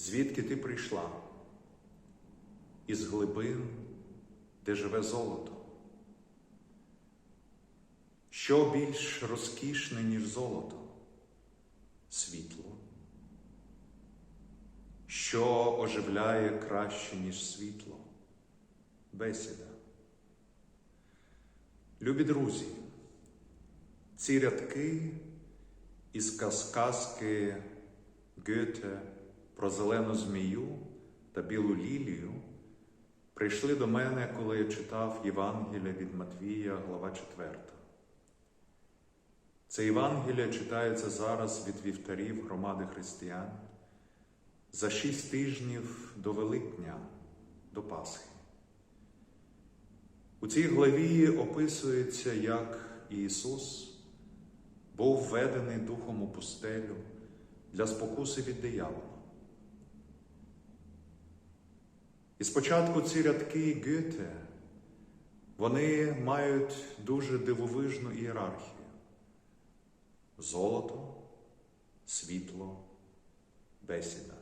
звідки ти прийшла? Із глибин, де живе золото. Що більш розкішне, ніж золото? Світло. Що оживляє краще, ніж світло? Бесіда. Любі друзі, ці рядки із казки Гете про зелену змію та білу лілію прийшли до мене, коли я читав Євангелія від Матвія, глава 4. Це Євангелія читається зараз від вівтарів громади християн за шість тижнів до Великдня, до Пасхи. У цій главі описується, як Ісус був введений Духом у пустелю для спокуси від диявола. І спочатку ці рядки Гете, вони мають дуже дивовижну ієрархію. Золото, світло, бесіда.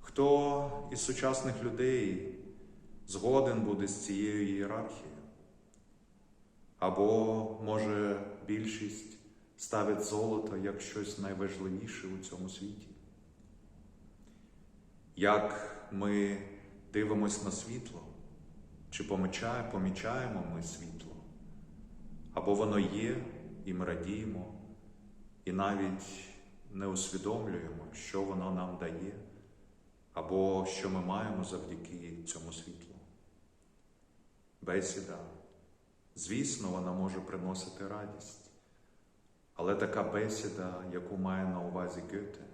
Хто із сучасних людей згоден буде з цією ієрархією? Або, може, більшість ставить золото як щось найважливіше у цьому світі? Як ми дивимось на світло? Чи помічаємо, ми світло? Або воно є, і ми радіємо, і навіть не усвідомлюємо, що воно нам дає, або що ми маємо завдяки цьому світлу. Бесіда, звісно, вона може приносити радість, але така бесіда, яку має на увазі Гете,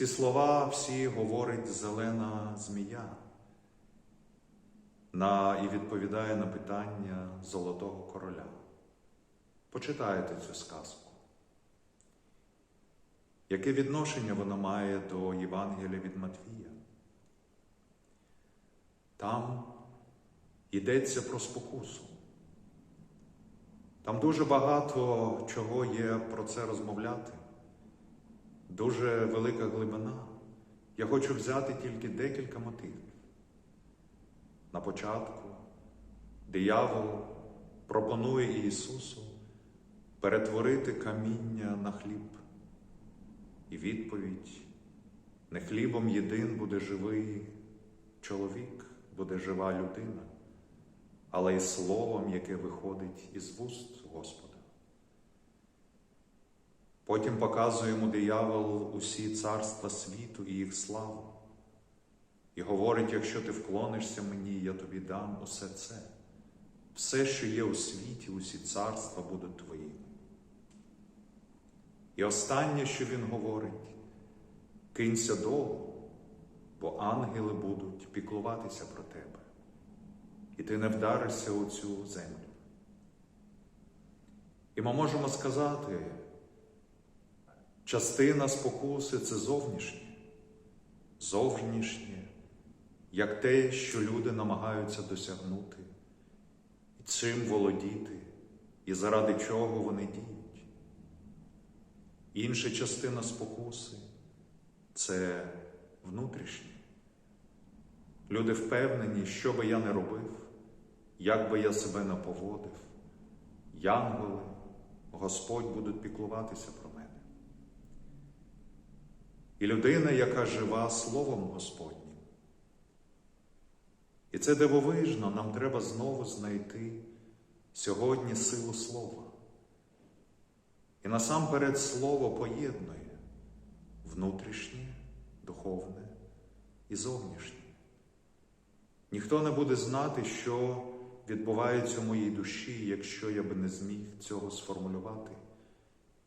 ці слова всі говорить зелена змія на, і відповідає на питання Золотого Короля. Почитайте цю сказку. Яке відношення вона має до Євангелія від Матвія? Там йдеться про спокусу. Там дуже багато чого є про це розмовляти, дуже велика глибина. Я хочу взяти тільки декілька мотивів. На початку диявол пропонує Ісусу перетворити каміння на хліб. І відповідь не хлібом єдин буде живий чоловік, буде жива людина, але й словом, яке виходить із вуст Господа. Потім показує йому диявол усі царства світу і їх славу. І говорить, якщо ти вклонишся мені, я тобі дам усе це. Все, що є у світі, усі царства будуть твоїми. І останнє, що він говорить, кинься долу, бо ангели будуть піклуватися про тебе, і ти не вдаришся у цю землю. І ми можемо сказати, частина спокуси це зовнішнє, зовнішнє, як те, що люди намагаються досягнути, і чим володіти, і заради чого вони діють. Інша частина спокуси це внутрішнє. Люди впевнені, що би я не робив, як би я себе не поводив, янголи, Господь будуть піклуватися про. І людина, яка жива Словом Господнім. І це дивовижно, нам треба знову знайти сьогодні силу Слова. І насамперед слово поєднує внутрішнє, духовне і зовнішнє. Ніхто не буде знати, що відбувається у моїй душі, якщо я би не зміг цього сформулювати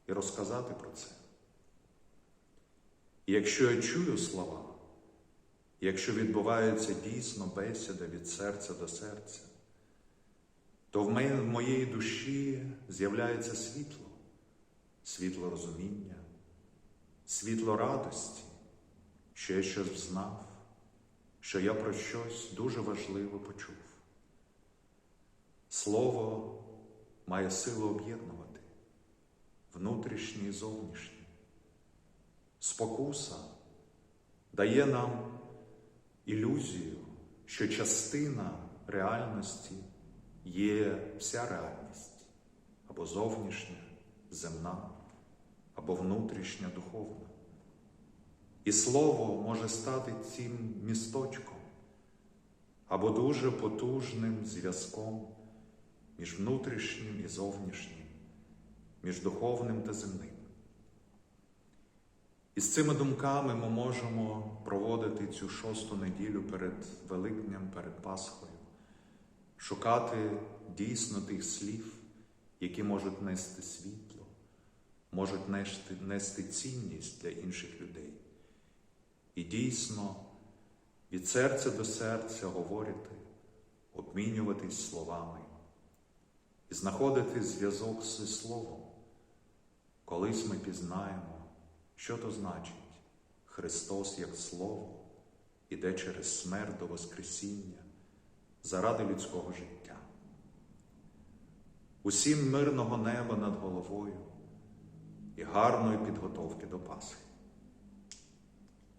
і розказати про це. Якщо я чую слова, якщо відбувається дійсно бесіда від серця до серця, то в моїй душі з'являється світло світло розуміння, світло радості, що я щось знав, що я про щось дуже важливе почув. Слово має силу об'єднувати внутрішнє і зовнішнє. Спокуса дає нам ілюзію, що частина реальності є вся реальність або зовнішня, земна, або внутрішня духовна. І слово може стати цим місточком або дуже потужним зв'язком між внутрішнім і зовнішнім, між духовним та земним. І з цими думками ми можемо проводити цю шосту неділю перед Великднем, перед Пасхою, шукати дійсно тих слів, які можуть нести світло, можуть нести, нести цінність для інших людей. І дійсно від серця до серця говорити, обмінюватись словами і знаходити зв'язок зі Словом. Колись ми пізнаємо, що то значить Христос як Слово іде через смерть до Воскресіння заради людського життя. Усім мирного неба над головою і гарної підготовки до Пасхи.